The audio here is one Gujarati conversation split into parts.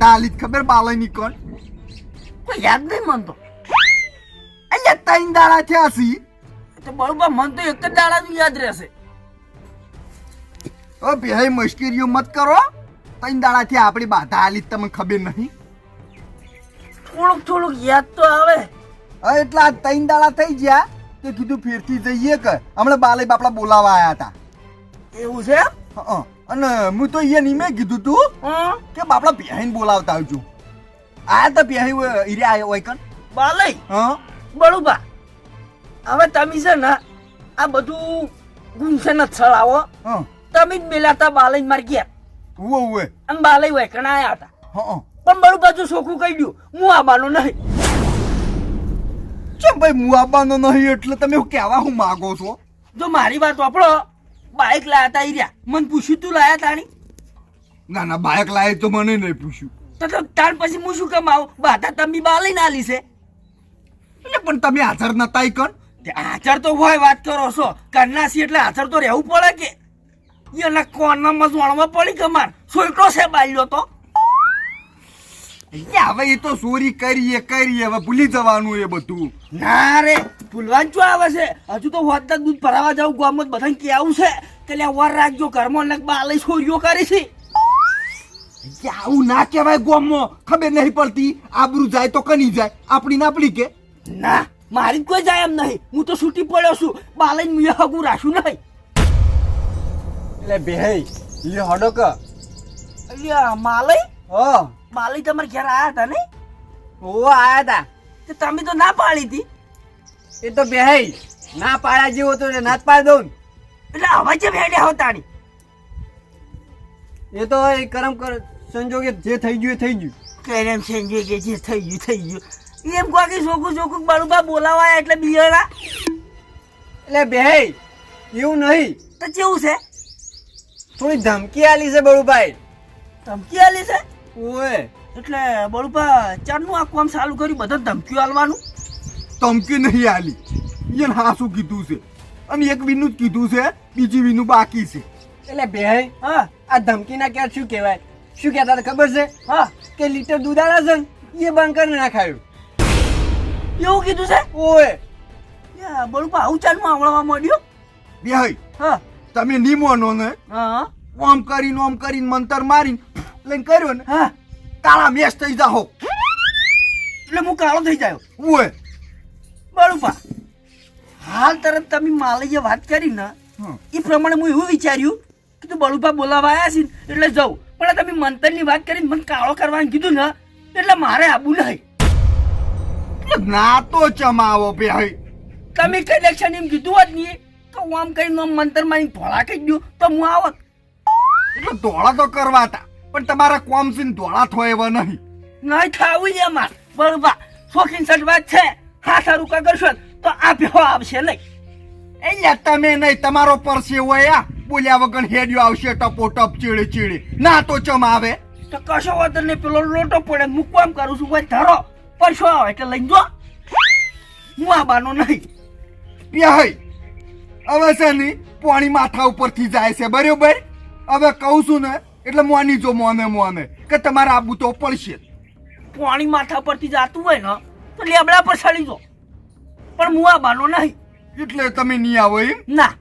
બાધા આલી ખબર બાલય નીકળ કોઈ યાદ નહીં મન તો અહીંયા ત્રણ દાડા થયા સી તો બરોબર મન તો એક જ દાડા જ યાદ રહેશે ઓ ભાઈ મુશ્કેલીઓ મત કરો ત્રણ દાડા થયા આપણી બાધા આલી તમને ખબર નહીં થોડુંક થોડુંક યાદ તો આવે હવે એટલા ત્રણ દાડા થઈ ગયા તે કીધું ફેરથી જઈએ કે હમણાં બાલય બાપડા બોલાવા આવ્યા હતા એવું છે? હં. અને હું તો અહીંયા નીમે કીધું તું? કે બાપડા પહેરીને બોલાવતા આવજો. આ તો પહેરી ઈરે આયો હોય કન બાલઈ હા? બળુબા હવે તમે છે ને આ બધું ગુંસે ન છળાવો હા. તમે જ મેલાતા બાલઈ માર ગયા. ઉવે ઉવે. અને બાલય હોય કણ આયા હતા. હા પણ બળુબા જો સોખું કહી દઉં હું આવવાનું નહીં. ચમ ભાઈ હું આવવાનો નહીં એટલે તમે હું કહેવા હું માગો છો? જો મારી વાત વાપરો. બાઇક લાયા તા રહ્યા. મને પૂછ્યું તું લાયા તાણી? ના ના બાઇક લાવે તો મને નહીં પૂછ્યું. તો તાર પછી હું શું કમાવું બાધા તમે બાલી ના લીશે એટલે પણ તમે હાજર નતા કન તે હાજર તો હોય વાત કરો છો. કરના એટલે હાજર તો રહેવું પડે કે? એના કોનામાં જોણમાં પડી કમાર છોકરો છે બાલ્યો તો. હવે એ તો ચોરી કરીએ કરીએ. હવે ભૂલી જવાનું એ બધું. ના રે ભૂલવાનું શું આવે છે? હજુ તો હોદના દૂધ ભરાવા જાવ ગામ બધા કે આવું છે. કે લ્યા વર રાખજો ઘરમાં ને બાલય છોરીઓ કરી છે. આવું ના કહેવાય ગોમમાં. ખબર નહીં પડતી. આબરું જાય તો કની જાય. આપણી ના આપણી કે. ના મારી કોઈ જાય એમ નહીં. હું તો છૂટી પડ્યો છું. બાલય મુએ હગું રાખશું નહીં. એટલે બે લે હડો કે. અલ્યા માલય ઓ. બાલય તમારે ઘેર આયા હતા ને ઓ આયા તા. તે તમે તો ના પાડી હતી. એ તો બેહી ના પાડ્યા જેવો તો ના જ પાડી દઉં એટલે હવે જે ભેડ્યા હોતાની એ તો એ કરમ કર સંજોગે જે થઈ ગયું એ થઈ ગયું. કેરેમ સેન્જે કે જે થઈ ગયું થઈ ગયું. એમ કહો કે ચોખ્ખું ચોખ્ખું બળુબા બોલાવાય એટલે બિયાણા એટલે બેહી એવું નહીં. તો કેવું છે? થોડી ધમકી આલી છે બળુભાઈ ધમકી આલી છે? ઓએ એટલે બળુબા ચારનું આ કામ ચાલુ કર્યું બધા ધમકીઓ આલવાનું? ધમકી નહીં આલી. એને હા શું કીધું છે? અને એક વિનું જ કીધું છે બીજી વિનું બાકી છે. એટલે બે હા. આ ધમકી ના ક્યાં શું કહેવાય? શું કહેતા હતા ખબર છે? હા. કે લીટર દૂધ આલા છે એ બંધ કરીને નાખાયું. એવું કીધું છે? ઓય. યા, બળુબા આવું ચાલનું આવડવા માંડ્યો? બે હા. તમે નિમો ને હા. ઓમ કરીને ઓમ કરીને મંતર મારીને લઈને કર્યો ને હા. કાળા મેસ થઈ જાહો. એટલે હું કાળો થઈ જાય. ઓય બળુપા હાલ તરત તમે માલઈએ વાત કરી ને એ પ્રમાણે હું એવું વિચાર્યું કે તું બળુપા બોલાવા આવ્યા છે એટલે જાઉં. પણ તમે તમે મંતરની વાત કરીને મને કાળો કરવાનું કીધું ને એટલે મારે આવું નહીં. ના તો ચમાવો ભાઈ તમે કલેક્શન એમ કીધું હોત નહીં તો હું આમ કરીને મંતર મારી ભોળા કહી દઉં તો હું આવત. એટલે ધોળા તો કરવા હતા પણ તમારા કોમ છે ધોળા થોય એવા નહીં. નહીં થાવું ને અમાર બરોબર. શોખીન સટ વાત છે. હા સારું કા કરશો તો આ ભેહો આવશે નહીં એટલે તમે નહીં તમારો પરસે હોય આ બોલ્યા વગર હેડ્યો આવશે ટપો ટપ ચીડી ચીડે. ના તો ચમ આવે? તો કશો વાંધો નહીં પેલો લોટો પડે. મૂકવામ કરું છું ભાઈ ધરો. પરસો આવે એટલે લઈ જો. હું આવવાનો નહીં. પ્યાહી હવે છે ને પાણી માથા ઉપરથી જાય છે. બરોબર? હવે કહું છું ને એટલે મોની જો મોને મોને કે તમારે આબુ તો પડશે પાણી માથા પરથી જાતું હોય ને તો લેબડા પર ચડી જો. પણ હું આવવાનો નહીં. એટલે તમે નહીં આવો એમ? ના.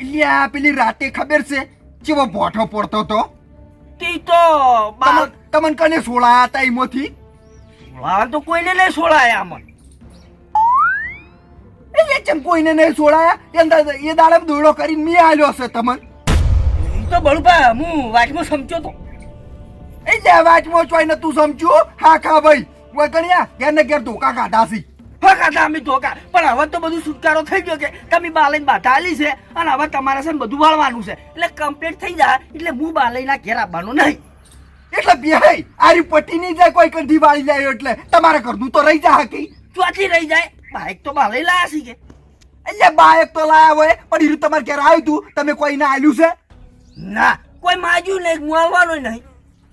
એટલે આ પેલી રાતે ખબર છે જેવો ભોઠો પડતો તો? તે તો તમને કને સોળા હતા એમાંથી? સોળા તો કોઈને નહીં સોળાયા આમાં. એટલે ચમ કોઈને નહીં સોળાયા? એ દા- એ દાડે દોડો કરીને મેં આલ્યો હશે તમને. એ તો બળુભા હું વાતમાં સમજો તો. એટલે વાંચમાં ચોઈ ને તું સમજો હા ખા ભાઈ. વગણ્યા ઘેર ને ઘેર ધોકા કાઢા છે. હા કાઢા અમે ધોકા. પણ હવે તો બધું છુટકારો થઈ ગયો કે તમે બાલઈને બાધા આલી છે અને હવે તમારે છે બધું વાળવાનું છે. એટલે કમ્પ્લીટ થઈ જાય એટલે હું બાલઈના ઘેર આવવાનું નહીં. એટલે બેહાઈ આરી પટ્ટી નહીં જાય કોઈ કંઠી વાળી જાય એટલે. તમારે ઘરનું તો રહી જાય હકી. ચોથી રહી જાય. બાઈક તો બાલઈ લાયા છે કે. એટલે બાયક તો લાયા હોય પણ હીરું તમારે ઘેર આવ્યું તું તમે કોઈને આલ્યું છે? ના કોઈ માજ્યું નહીં હું આવવાનો નહીં.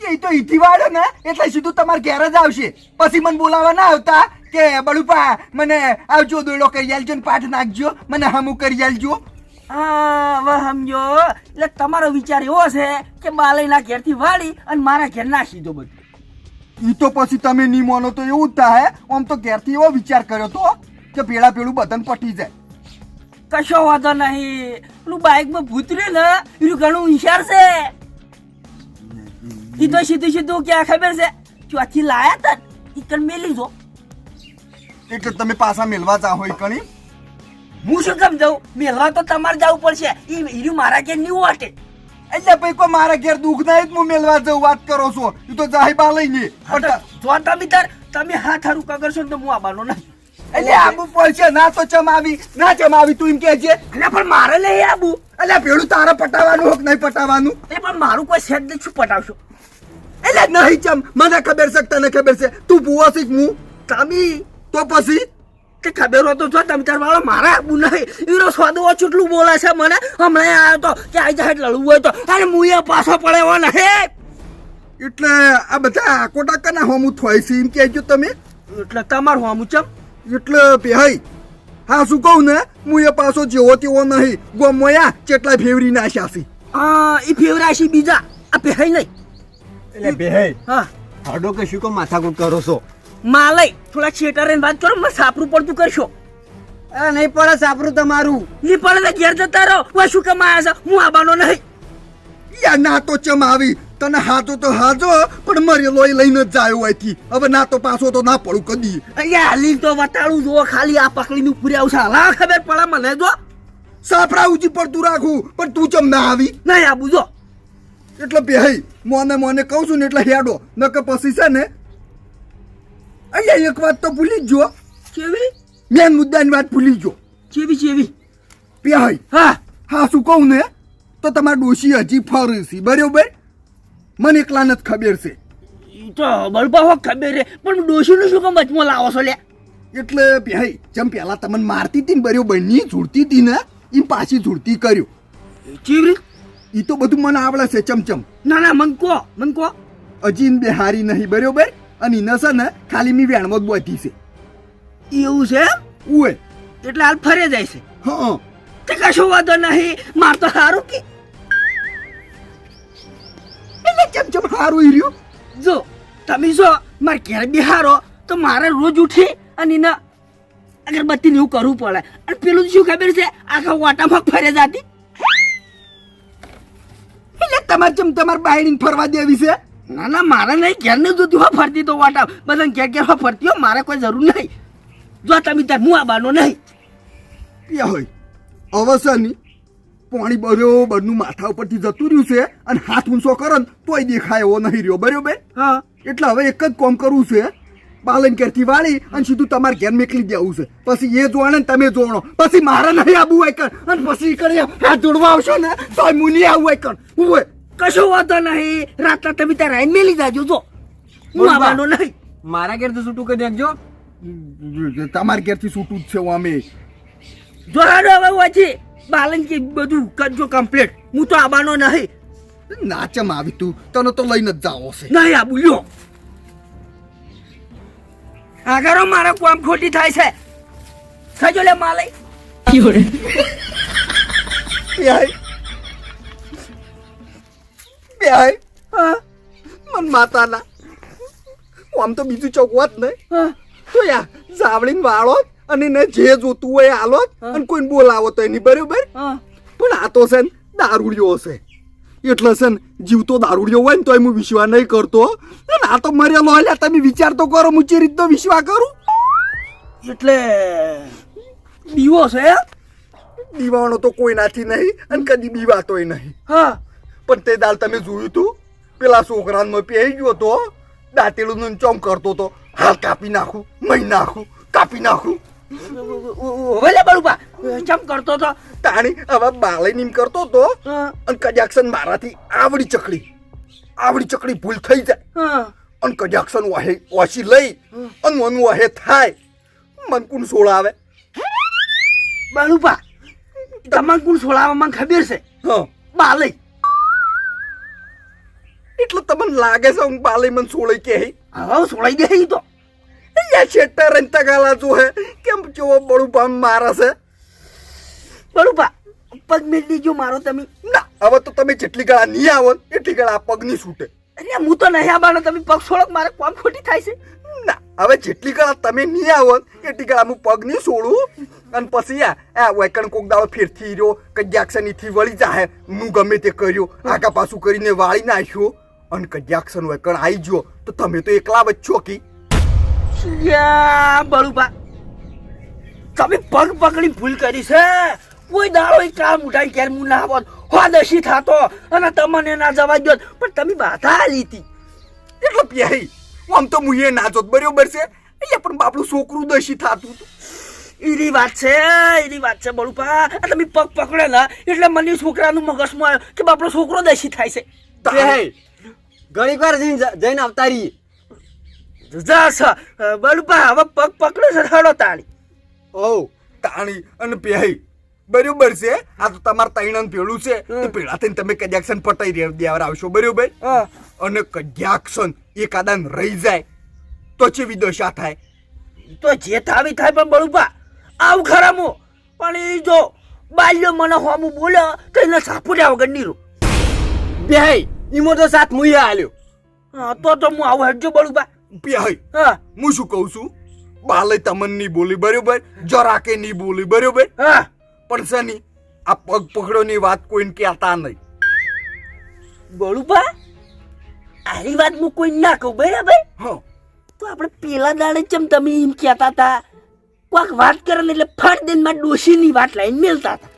એ તો ઈથી વાળો ને એટલે સીધું તમારે ઘેર જ આવશે. પછી મને બોલાવવા ના આવતા કે બળુપા મને આવજો દોડો કરી આલજો ને પાઠ નાખજો મને હમું કરી આલજો. હા હવે સમજો એટલે તમારો વિચાર એવો છે કે બાલયના ઘેરથી વાળી અને મારા ઘેર નાખી દો બધું. એ તો પછી તમે નહીં માનો તો એવું જ થાય આમ તો ઘેરથી એવો વિચાર કર્યો તો કે પેલા પેલું બદન પટી જાય. કશો વાંધો નહીં. પેલું બાઇકમાં ભૂત રહ્યું ને એનું ઘણું હોશિયાર છે. ઈ તો સીધું સીધું ક્યાં ખબર છે? ચોથી લાયા તા કણ મેલી જો. એટલે તમે પાછા મેલવા જા હોય કણી હું શું કેમ જાઉં? મેલવા તો તમારે જવું પડશે. એ ઈર્યું મારા ઘેર નહીં વાટે. એટલે ભાઈ કોઈ મારા ઘેર દુઃખ ના જ હું મેળવા જવું વાત કરો છો. એ તો જાહી બા લઈને. પણ જો તમે તાર તમે હાથ હારું કગરશો તો હું આવવાનો નહીં એટલે આબુ પડશે ના તો ચમાવી ના ચમાવી તું એમ છે એટલે પણ મારે લઈ આબુ. એટલે પેલું તારે પટાવવાનું હોક નહીં પટાવવાનું એટલે પણ મારું કોઈ સેટ નહીં શું પટાવશો? એટલે નહીં ચમ મને ખબર છે તને ખબર છે. તું ભૂવો છે હું? તમે તો પછી? કે ખબર હોતો છો તમે તાર વાળો મારા આબુ નહીં. ઈરો સ્વાદો ચૂટલું બોલે છે મને. હમણાં આવ્યો તો કે આઈ જાય લડવું હોય તો. અરે એ પાછો પડે એવો નહીં એટલે આ બધા આકોટા કના હોમું થાય છે એમ કહેજો તમે. એટલે તમારું હોમું ચમ. એટલે પેહઈ હા શું કહું ને? હું એ પાછો જેવો તેવો નહીં. ગોમોયા ચેટલા ફેવરી નાખ્યા છે આ એ ફેવરાશી બીજા. આ પહેરાય નહીં. એટલે બેહે હા. હાડો કે શું કો માથાકૂટ કરો છો? માલય થોડા છેટરે વાત કરો મને સાપરું પડતું કરશો. અરે નહીં પડે સાપરું તમારું. ની પડે તો ઘેર જતા રહો. હું શું કમાયા છે? હું આબાનો નહીં. યા ના તો ચમ આવી તને હાજો તો હાજો પણ મારી લોહી લઈને જ જાય હોયથી. હવે ના તો પાછો તો ના પડું કદી. અહીંયા હાલી તો વટાળું જુઓ ખાલી આ પકડીને ઉપરી આવશે હાલા ખબર પડે મને જો. સાફરા ઊંચી પડતું રાખું પણ તું ચમ ના આવી? નહીં આબુ જો. એટલે બેહઈ મોને મોને કહું છું ને એટલે હેડો. નકર પછી છે ને અહીંયા એક વાત તો ભૂલી જ જો કેવી મેન મુદ્દાની વાત ભૂલી જો કેવી કેવી પેહઈ હા. હા શું કહું ને તો તમારા ડોશી હજી ફરે છે. બરોબર? મને એકલા નથી ખબર છે. તો બળબા હો ખબર રે પણ ડોશીનું શું કામ વચમાં લાવો છો લે એટલે ભાઈ જેમ પહેલા તમને મારતી હતી ને બરોબરની ઝૂડતી હતી ને એમ પાછી ઝૂડતી કર્યું. ચીવરી એ તો બધું મને આવડે છે ચમચમ. ના ના મન કહો મન કહો. હજી ઈન બે હારી નહીં બરોબર? અને એને છે ને ખાલી મી વેણમાં જ બોધી છે. એવું છે? ઉએ એટલે હાલ ફરે જાય છે. હા તે કશો વાંધો નહીં માર તો સારું કે. એટલે ચમચમ હારું ઈ રહ્યું? જો તમે જો મારે ઘેર બિહારો તો મારે રોજ ઉઠી અને એને અગરબત્તી એવું કરવું પડે. અને પેલું શું ખબર છે? આખા વાટામાં ફરે જાતી. એટલે તમારે ચમ તમારે બાયડીને ફરવા દેવી છે? ના ના મારે નહીં ઘેર ને જોતી હોય ફરતી તો વાટા. બધા ઘેર ઘેર હોય ફરતી હોય મારે કોઈ જરૂર નહીં. જો તમે ત્યાં હું આવવાનો નહીં. હોય. અવસરની. પાણી બરોબરનું માથા ઉપરથી જતું રહ્યું છે અને હાથ ઊંચો કરો ને તોય દેખાય એવો નહીં રહ્યો. બરોબર હા. એટલે હવે એક જ કોમ કરવું છે. બાલન ઘેરથી વાળી અને સીધું તમારે ઘેર મેકલી દેવું છે. પછી એ જોણે ને તમે જોણો પછી મારે નહીં આવવું હોય અને પછી કરી હાથ જોડવા આવશો ને તો મુની આવવું હોય કણ. હોય. કશો વાંધો નહીં. રાતના તમે ત્યાં રાઈન મેલી જાજો જો. હું. આવવાનો નહીં. મારા ઘેર તો છૂટું કરી નાખજો. તમારા ઘેરથી છૂટું જ છે હું અમે. જોડાડો હવે વાંચી બાલન કે બધું કરજો કમ્પ્લીટ હું તો આબાનો નહીં. નાચમ આવી તું. તને તો લઈને જ જાવો છે. નહીં આ બોલ્યો આગળ મારા કોમ ખોટી થાય છે. ખજો લે માલય બેહાય. બેહાય. હા. મન માતાના. આમ તો બીજું ચોકવાત નહીં. હા. તો યા જાવળીન વાળો અને ને જે જોતું હોય હાલો. અને કોઈને બોલાવો તો એની બરોબર. પણ આ તો છે ને દારૂડિયો હશે. એટલે છે ને જીવતો દારૂડિયો હોય ને તોય હું વિશ્વાસ નહીં કરતો અને આ તો મરેલો હાલ્યા તમે વિચાર તો કરો હું જે રીતનો વિશ્વાસ કરું. એટલે દીવો છે? દીવાનો તો કોઈ નાથી નહીં અને કદી દીવાતોય નહીં. હા. પણ તે દાલ તમે જોયું તું પેલા છોકરાનો પહેરી ગયો તો દાંતેલું ચોમ કરતો તો હાલ કાપી નાખું મહી નાખું કાપી નાખું. ઓલે બળુપા ચમ કરતો તો? તાણી હવે બાલે નીમ કરતો તો? હા. અને કજાક્શન મારાથી આવડી ચકડી. આવડી ચકડી ભૂલ થઈ જાય. અન કજાક્શન વાહે વાસી લઈ અને મન વાહે થાય. મન કોણ સોળાવે. બળુપા તમને કોણ છોડાવવા મને ખબર છે? હ. બાલય એટલે તમને લાગે છે હું બાલે મન સોળાઈ કે હવે સોળાઈ દે તો. યા શેટર તગાલા જો હે કેમ જો બળું પામ મારા છે બળુપા પગ મેળ દીજો મારો તમે. ના હવે તો તમે જેટલી ગળા નહીં આવો એટલી ગળા પગ નહીં છૂટે. અરે હું તો નહીં આવવાનો તમે પગ છોડો મારે કોમ ખોટી થાય છે? ના હવે જેટલી ગળા તમે નહીં આવો એટલી ગળા હું પગ નહીં છોડું. અને પછી આ આ વેકણ કોક દાડો ફેરથી રહ્યો કજ્યાક્ષનીથી વળી જાહે. હું ગમે તે કર્યો આગા પાછું કરીને વાળી નાખ્યો. અને કજ્યાક્ષન વેકણ આવી ગયો. તો તમે તો એકલા બચ્ચો કી? યા બળુબા તમે પગ પકડી ભૂલ કરી છે? કોઈ દાડો કામ ઉઠાઈ ક્યારે હું ના આવત હોદશી થાતો અને તમને ના જવા દો પણ તમે બાધા લીધી એટલે પ્યારી. આમ તો હું એ નાચોત બરોબર છે? અહીંયા પણ બાપડું છોકરું દશી થાતું હતું. એની વાત છે એની વાત છે બળુપા આ તમે પગ પકડે ને એટલે મને છોકરાનું મગજમાં આવ્યો કે બાપડો છોકરો દશી થાય છે. ઘડીક વાર જઈને આવતા રહીએ. જા છે હવે પગ પકડે છે હડો તાણી ઓવ તાણી અને પ્યાઈ બરોબર છે? આ તો તમારા તૈણન પેલું છે. તો પેલા થઈને તમે કજ્યાક્ષન પટાઈ દેવર આવશો બરોબર? અને કજ્યાક્ષન એકાદાન રહી જાય. તો છે દશા થાય? તો જે થાવી થાય પણ બળુપા આવ ખરામો પણ એ જો બાલ્યો મને હોમું બોલ્યો તો એને સાપુડ્યા વગર નીરું. બેહાઈ ઈમો તો સાથ મુઈએ આલ્યો. હા તો તો હું આવું હેડજો બળુપા પ્યાઈ હા. હું શું કહું છું? બાલે તમન નહીં બોલી બરોબર જરાકે નહીં બોલી બરોબર. હા. પણ સની આ પગ પકડોની વાત કોઈને કહેતા નહીં. બળુપા આરી વાત હું કોઈ ના કહું બરાબર? હા. તો આપણે પેલા દાડે ચમ તમે એમ કહેતા હતા કોક વાત કરે ને એટલે ફટ દઈને માં ડોશીની વાત લઈને મેલતા હતા.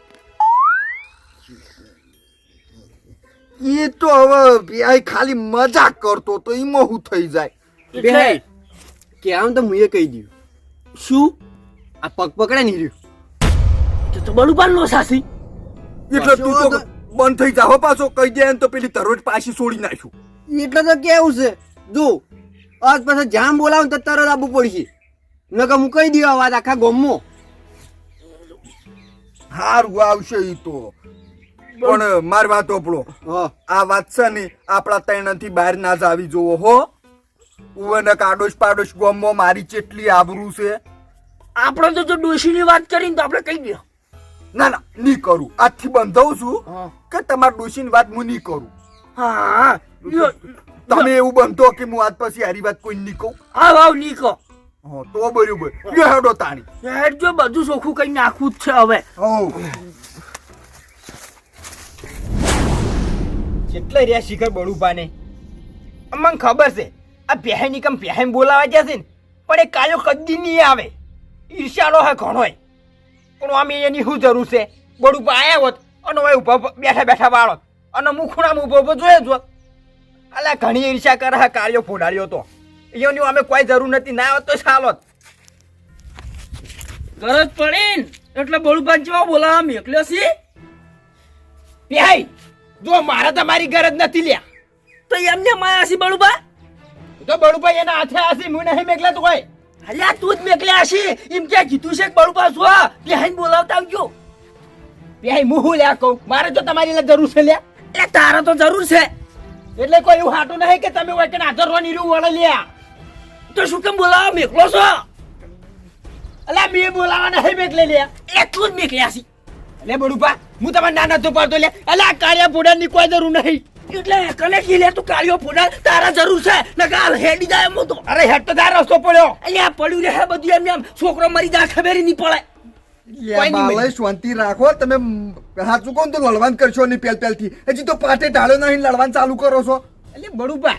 એ તો હવે ખાલી મજાક કરતો તો એમાં હું થઈ જાય. બેહાઈ કે આમ તો મુઈએ કહી દઉં શું? આ પગ પકડે નહીં રહ્યું. તો તો બળુપા લો સાસી. એટલે તું તો બંધ થઈ જાવ પાછો કહી દે એમ તો પેલી તરવટ પાછી છોડી નાખ્યું. એટલે તો કેવું છે? જો આજ પાછા જામ બોલાવું તો તરત આપવું પડશે નકર હું કહી દઉં વાત આખા ગામમાં. હારું આવશે ઈ તો. પણ માર વાત ઓપડો હા. આ વાત છે ને આપણા તૈણથી બહાર ના જ આવી જોવો હો. ઉવને કાડોશ પાડોશ ગોમો મારી ચેટલી આબરૂ છે? આપણે તો જો ડોશીની વાત કરીને તો આપણે કહી દો. ના ના નહીં કરું. આજથી બંધાવું છું કે તમારી ડોશીની વાત હું નહીં કરું. હા તમે એવું બંધો કે હું આજ પછી હારી વાત કોઈ નહીં કહું? આવ આવ નીકો હા તો બરોબર. લ્યો હેડો તાણી. હેડ જો બધું ચોખ્ખું કઈ નાખવું જ છે હવે. હો કેટલા રહ્યા શિખર બળુપાને અમને ખબર છે. આ પહેની કમ પહેન બોલાવા છે ને? પણ એ કાયો કદી નહીં આવે. ઈર્ષાનો હે ઘણોય પણ આમ એની શું જરૂર છે? બળુપા આયા હોત અને હવે ઊભા બેઠા બેઠા વાળો અને હું ખૂણામાં ઊભો ઊભો જોયો જ અલા ઘણી ઈર્ષા કરે હા કાર્યો ફોડાડ્યો તો. એની અમે કોઈ જરૂર નથી ના હોત તો ચાલો ગરજ પડી એટલે બળુપા જેવા બોલાવા મેકલ્યો છે. પ્યાઈ જો મારે તમારી ગરજ નથી લ્યા. તો એમને માયા છે બળુપા તો બળુભાઈ એના હાથે આસી હું નહીં મેકલા તો કોઈ અલ્યા તું જ મેકલ્યા છે એમ ક્યાં કીધું છે કે બળુપા જો બેહીને બોલાવતા આવજો. પહેઈ હું શું લ્યા કહું? મારે તો તમારી જરૂર છે લ્યા. એટલે તારે તો જરૂર છે. એટલે કોઈ એવું હાટું નહીં કે તમે હોય કે આદરવાની નીરું વળે લ્યા. તો શું કેમ બોલાવા? મેકલો છો. અલા મેં બોલાવા નહીં મેકલે લ્યા. એ તું જ મેકલ્યા છે એટલે બળુભા હું તમારે નાના તો પાડતો લે અલા કાળિયા પોડાની કોઈ જરૂર નહીં. એટલે કને લે તું કાળિયો ફોડા તારા જરૂર છે. ને કાલ હેડી જાય એમ તો. અરે હેડ તો તાર રસ્તો પડ્યો. અહીંયા પડ્યું રહે બધું એમ એમ. છોકરો મરી જાય ખબર નહીં પડે. શાંતિ રાખો. તમે સાચું કોણ તો લડવાન કરશો નહીં પેલ પેલથી. હજી તો પાટે ઢાળ્યો નહીં લડવાન ચાલુ કરો છો. એટલે બડુપા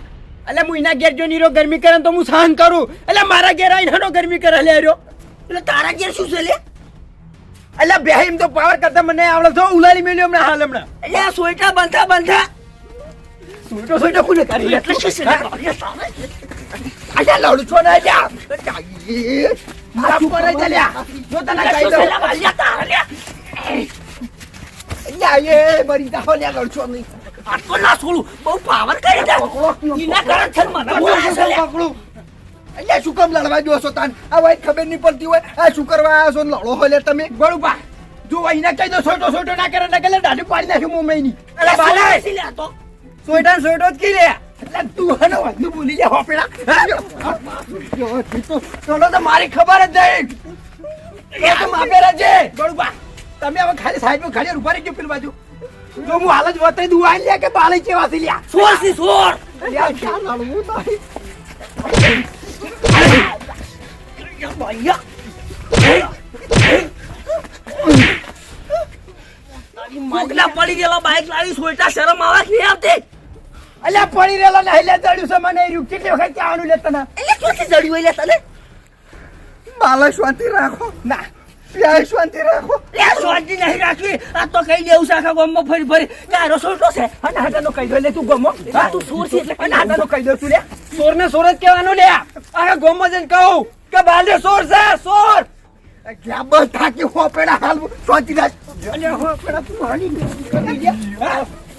એટલે હું એના ઘેર જો નીરો ગરમી કરે તો હું સહન કરું. એટલે મારા ઘેર આવીને હનો ગરમી કરે લે રહ્યો એટલે તારા ઘેર શું છે લે? એટલે બે એમ તો પાવર કરતા મને આવડે તો ઉલારી મેલ્યો હમણાં હાલ હમણાં. એટલે સોયટા બંધા બંધા. અલ્યા લડું છો ને તારા તાન આ વાય ખબર નહીં પડતી હોય આ શું કરવા આવ્યા છો લડો તમે બળુપા જો અહીંના કહી દો છોટો છોટો ના કરે ના કરે દાઢી પાડી નાખ્યું મુંબઈની તો સોયટા સોયટો જ કી લે એટલે તું હનો વધુ ભૂલી જા હોપેડા ચલો તો મારી ખબર જ નહીં. તો માફે છે ગળુબા તમે હવે ખાલી સાઈડમાં ખાલી ઊભા ગયો પેલી બાજુ. જો હું હાલ જ વતાઈ દઉં આ લ્યા કે બાલે છે વાસી લ્યા? સોર સી સોર. લ્યા, લડવું તારી? કોકના પડી ગયેલા બાઈક લાવી સોયટા શરમ આવે નહીં આવતી? અલ્યા પડી રહેલો ને હેલ્યા ચડ્યું છે મને રહ્યું કેટલી વખત કહેવાનું લે તને એટલે ક્યાંથી જડ્યું એટલે તને બાલા શાંતિ રાખો. ના. પ્યાર શાંતિ રાખો. પ્યાર શાંતિ નહીં રાખવી. આ તો કઈ દેવું છે આખા ગામમાં ફરી ફરી કે આ રસોડો છે. અને હાટાનો કહી દો લે તું ગમો હા, તું સોર છે એટલે અને હાટાનો કહી દો તું લે. સોર ને સોર જ કહેવાનું લે. આખા ગોમમાં જઈને કહું કે બાલે સોર છે સોર. ક્યાં બસ થાકી હો પેડા હાલ શાંતિ રાખ. અને હો પેલા તું હાલી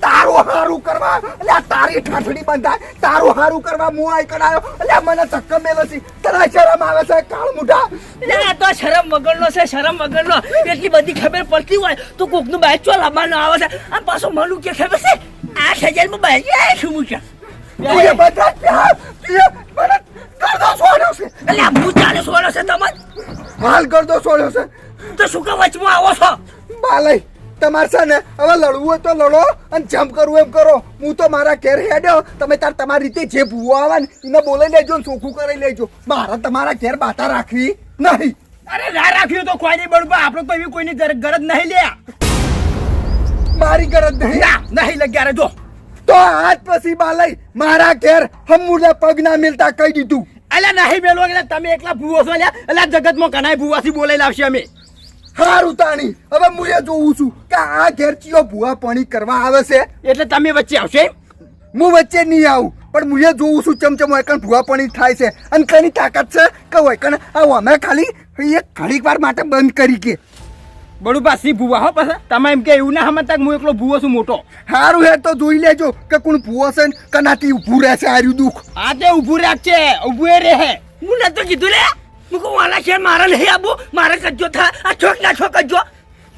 તારું હારું કરવા તારી ઠાઠડી બંધાય તારું હારું કરવા હું આઈ કડાયો મને મેલો છે. તને શરમ આવે છે કાળ મુઢા? લે તો શરમ વગરનો છે શરમ વગરનો. એટલી બધી ખબર પડતી હોય તો કોકનું બાઈક ચો લાવવાનો આવે છે? આ પાછું મલું કે ખબર છે? આ સજાલમાં એ શું મૂક્યા તું એ બધા પ્યાર તું મને ગરદો છોડ્યો છે. એટલે ભૂત ચાલે સોળો છે તમને? હાલ ગરદો છોડ્યો છે. તો શું કા વચમાં આવો છો? બાલય તમારે છે ને હવે લડવું હોય તો લડો અને જમ્પ કરવું એમ કરો. હું તો મારા ઘેર હેડ્યો. તમે તાર તમારી રીતે જે ભૂવો આવે ને એને બોલાઈ લેજો ને ચોખ્ખું કરી લેજો. મારે તમારા ઘેર બાતા રાખવી નહીં. અરે ના રાખ્યું તો કોઈ નહીં બળવા આપણે તો એવી કોઈની ગર- ગરજ નહીં લે મારી ગરજ નહીં? ના નહીં લગ્યા જો. તો આજ પછી બાલય મારા ઘેર હમુને પગ ના મિલતા કહી દીધું. અલ્યા નહીં મેલો એટલે તમે એકલા ભૂવો છો અલ્યા અલ્યા જગતમાં કનાય ભૂવાથી બોલાઈ લાવશે અમે. હારું તાણી હવે હું એ જોઉં છું કે આ ઘેર ચિયો ભૂવા પાણી કરવા આવે છે. એટલે તમે વચ્ચે આવશે? હું વચ્ચે નહીં આવું પણ હું એ જોઉં છું ચમચમ વૈકણ ભૂવા પાણી થાય છે. અને તેની તાકાત છે કે વૈકણ આવું અમે ખાલી એક ઘડીક વાર માટે બંધ કરી કે. બળું પાછી ભૂવા હો પાછા. તમે એમ કે એવું ના સમજતા હું એકલો ભૂવો છું મોટો. સારું હે તો જોઈ લેજો કે કોણ ભૂવો છે ને કનાથી ઊભું રહેશે આર્યું દુઃખ. આ તે ઊભું રાખ છે ઊભું એ રહે. હું નતો કીધું લે. હું કહું વાલા છે મારે નહીં આવું મારે કજો થા. આ છોક ના છોક કજો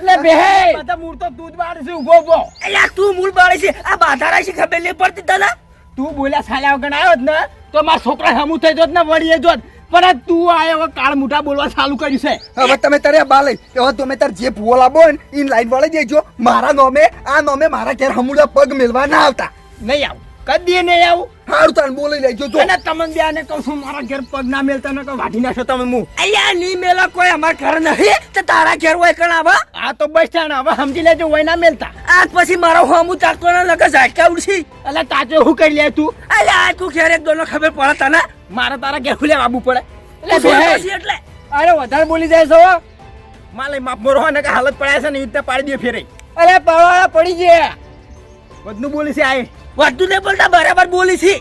એટલે બે. બધા મૂળ તો તું જ બાળ છે ઊભો ઊભો એટલે તું મૂળ બાળે છે. આ બાધારા છે ખબર નહીં પડતી તને? તું બોલ્યા સાલા વગર આવ્યો જ ને તો મારા છોકરા હમુ થઈ જોત ને વળીએ જોત. પણ તું આયો હવે કાળ મોટા બોલવા ચાલુ કર્યું છે. હવે તમે તારે બા લઈ. હવે તમે તાર જે ભૂવો લાવો ને એ લાઈન વાળી દેજો. મારા નોમે આ નોમે મારા ઘેર હમુડા પગ મેલવા ના આવતા. નહીં આવું. કદી નહીં આવું. હારું તાર બોલી લેજો જો. અને તમને બેને કહું છું મારા ઘેર પગ ના મેલતા ને વાઢી નાખો તમે હું અહીંયા ની મેલા કોઈ અમાર ઘર નહીં તો તારા ઘેર હોય કણ આવા? આ તો બસ સ્ટેન્ડ હવે સમજી લેજો હોય ના મેલતા. આજ પછી મારો હોમું ચાકતો ના લગે ઝાટકા ઉડશી. એટલે તાજો શું કરી લે તું? અલે આ તું ઘેર એક દોનો ખબર પડે તને? મારે તારા ઘેર ખુલે આવવું પડે. એટલે પછી એટલે. અરે વધારે બોલી જાય છો માલે માફ મોરો ને કે હાલત પડ્યા છે ને ઈતે પાડી દે ફેરે અરે પાવાળા પડી ગયા. બધું બોલી છે આય. વધુ નહીં બોલતા બરાબર બોલી છી.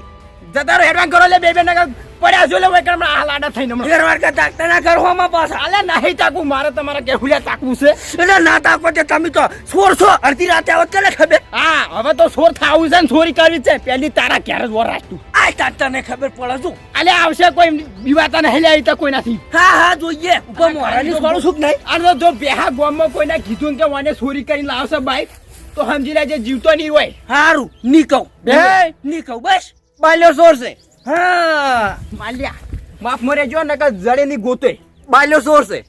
જતા રહો હેડવાન કરો લે બે બે નગર પડ્યા જો લે વેકણમાં હમણાં હાલ આડા થઈને હમણાં. ઘરવાર કા તાકતા ના ઘર હોમાં પાસ હાલે નહીં તાકું મારે તમારા કેવું ખુલ્યા તાકવું છે. એટલે ના તાકો તે તમે તો સોર છો. અડધી રાતે આવત કે ખબર? હા હવે તો સોર થાવું છે ને ચોરી કરવી છે. પેલી તારા ઘેર જ વર તું આ તાકતા ને ખબર પડે છું અલે આવશે કોઈ બીવાતા નહીં લે તો કોઈ નથી. હા હા જોઈએ. ઉપર મોરાની છોડું સુખ નહીં? અને જો બેહા ગામમાં કોઈને કીધું કે મને ચોરી કરીને લાવશે બાઈક. તો સમજી લેજે જીવતો નહીં હોય. સારું ની કહું. હે? કહું બસ. બાલ્યો સોર છે. હા. માલ્યા માફ મરે જો નકર જડે ની ગોતે. બાલ્યો સોર છે.